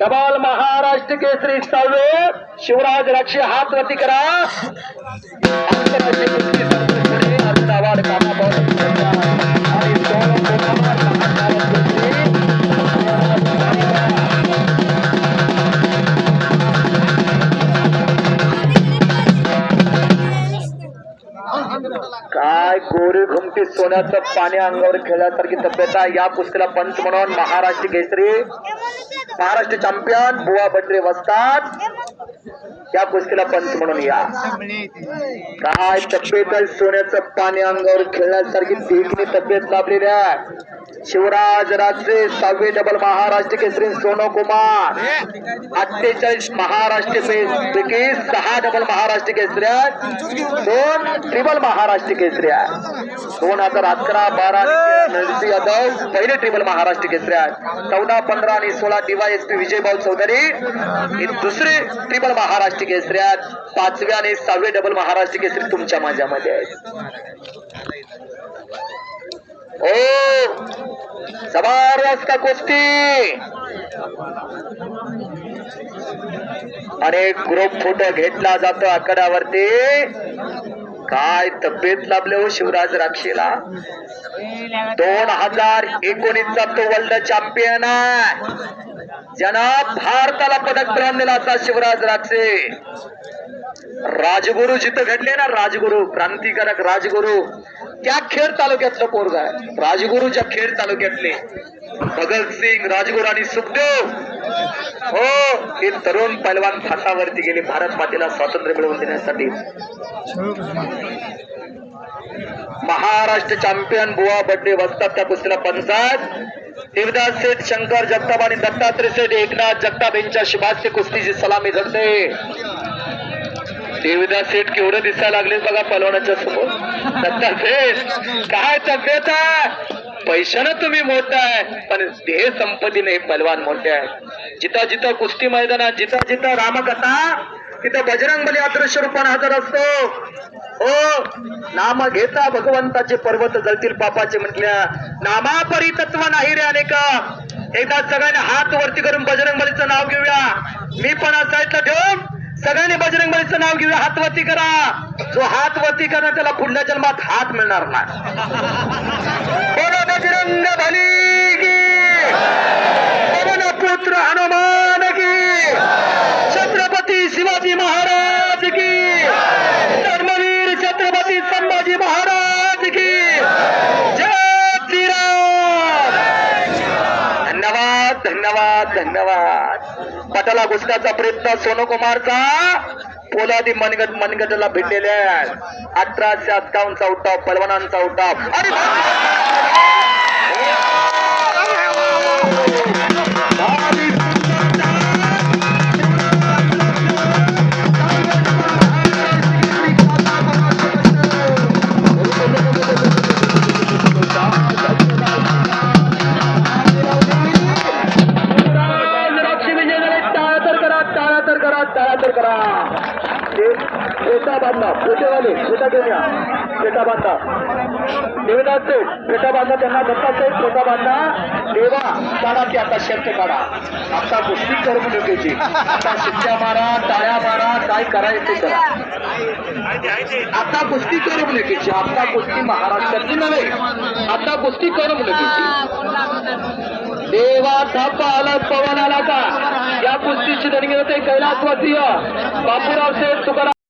Double Maharashtra केसरी सहावे शिवराज रक्षी हात वरती करा. आंतरराष्ट्रीय काय गोरी घुमटी सोन्याचं पाणी अंगावर खेळल्यासारखी तब्येत आहे. या पुस्तकाला पंच म्हणून महाराष्ट्र केसरी. महाराष्ट्र चॅम्पियन बुवा बंडरे वसतात या कुस्तीला पंच म्हणून या. काय तब्येत सोन्याचं पाणी अंगावर खेळण्यासारखी देखणी तब्येत लाभलेली आहे. शिवराज राजे सहावे डबल महाराष्ट्र केसरी सोनो कुमार अठ्ठेचाळीस महाराष्ट्र पे- पैकी सहा डबल महाराष्ट्र केसऱ्या दोन ट्रिबल महाराष्ट्र केसऱ्या दोन हज़ार अकरा, बारा यादव पहिले ट्रिबल महाराष्ट्र केसऱ्या चौदा, पंधरा आणि सोळा डीवायएसपी विजयभाऊ चौधरी. हे दुसरे ट्रिबल महाराष्ट्र महाराष्ट्र केसऱ्यात पाचव्या आणि सहावे डबल महाराष्ट्र केसरी तुमच्या माझ्यामध्ये आहेत. ओ! जबरदस्त कुस्ती? आणि ग्रुप फोटो घेतला जातो आकड्यावरती काय तब्येत लाभले हो शिवराज राक्षीला? दोन हजार एकोणीसचा तो वर्ल्ड चॅम्पियन आहे. ज्यांना भारताला पदक मिळवून दिला असा शिवराज राक्षे राजगुरु जिथं घडले ना राजगुरु क्रांतिकारक राजगुरु त्या खेड तालुक्यातलं पोरग आहे. राजगुरुच्या खेड तालुक्यातले भगतसिंग राजगुरु आणि सुखदेव हो हे तरुण पैलवान फासावरती गेले. भारत मातेला स्वातंत्र्य मिळवून देण्यासाठी. महाराष्ट्र चॅम्पियन बुवा बड्डे वसतात त्या कुस्तीला पंचायत देवदास सेठ शंकर जगताप आणि दत्तात्रय सेठ एकनाथ जगताप यांच्या शिभास्य कुस्तीची सलामी झडते देवदास सेठ केवढं दिसायला लागले बघा पलवानाच्या समोर. दत्ता सेठ काय तब्येत आहे? पैशानं तुम्ही मोठा आहे पण देह संपत्तीने पलवान मोठे आहे. जिथं जिथं कुस्ती मैदानात जिथं जिथं रामकथा तिथं बजरंग बली अदृश्य रूपाने हजर असतो. हो नाम घेता भगवंताचे पर्वत जळतील पापाचे म्हटल्या नामा तत्व नाही रे अनेक. एकदा सगळ्यांनी हात वरती करून बजरंग बलीचं नाव घेऊया. मी पण असायचं ठेवून सगळ्यांनी बजरंग बलीचं नाव घेऊया. हात वरती करा. जो हात वरती करा त्याला पुढल्या जन्मात हात मिळणार नाही बोलो बजरंग बली की पवन पुत्र हनुमान की संभाजी महाराज की। धर्मवीर छत्रपती संभाजी महाराज की। जय श्रीराम। धन्यवाद धन्यवाद धन्यवाद. पटाला घुसण्याचा प्रयत्न सोनू कुमारचा पोलादी मनगट मनगटला भिडलेले आहेत. अठराशे अठ्ठावन्नचा उठाव पलवानांचा उठाव. फेटा बांधा फेटेवाले फेटा घेऊन या फेटा बांधा. देवदास सेठ फेटा बांधा त्यांना दत्ता सेठ फेटा बांधा. देवा काढा की आता शर्त काढा. आता गोष्टी कुस्ती करमणुकीची आता शिक्षा मारा टाळ्या मारा काय करायचे करा. आता गोष्टी कुस्ती करमणुकीची आता गोष्टी महाराष्ट्रातली नव्हे. आता गोष्टी कुस्ती करमणुकीची देवा थापा आला पवन आला का? या गोष्टीची देणगी होते कैलासवासीय. बापूराव सेठ तुकाराम